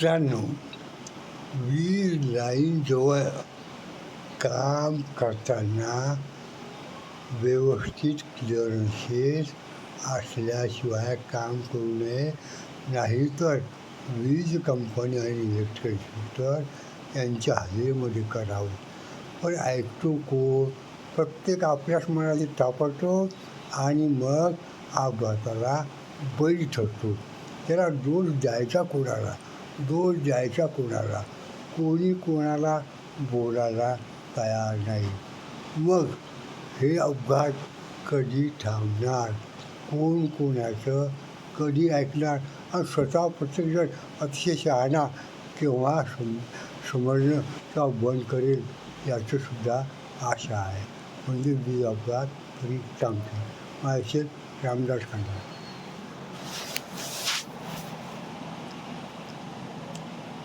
मित्रांनो वीज लाईनजवळ काम करताना व्यवस्थित क्लिअरन्सेस असल्याशिवाय काम करू नये. नाहीतर वीज कंपनी आणि इलेक्ट्रिसिटर यांच्या हजेरीमध्ये करावं. पण ऐकतो कोण? प्रत्येक आपल्याच मनाची तापडतो आणि मग अपघाताला बळी ठरतो. त्याला दोष द्यायचा कोणाला? दोष द्यायचा कोणाला. कोणी कोणाला बोलायला तयार नाही. मग हे अपघात कधी थांबणार? कोण कोणाचं कधी ऐकणार? आणि स्वतः प्रत्येकजण अतिशय शहाणा केव्हा सम समजणं किंवा बंद करेल याचंसुद्धा आशा आहे. म्हणजे वीज अपघात कधी थांबते माझे रामदास खंडा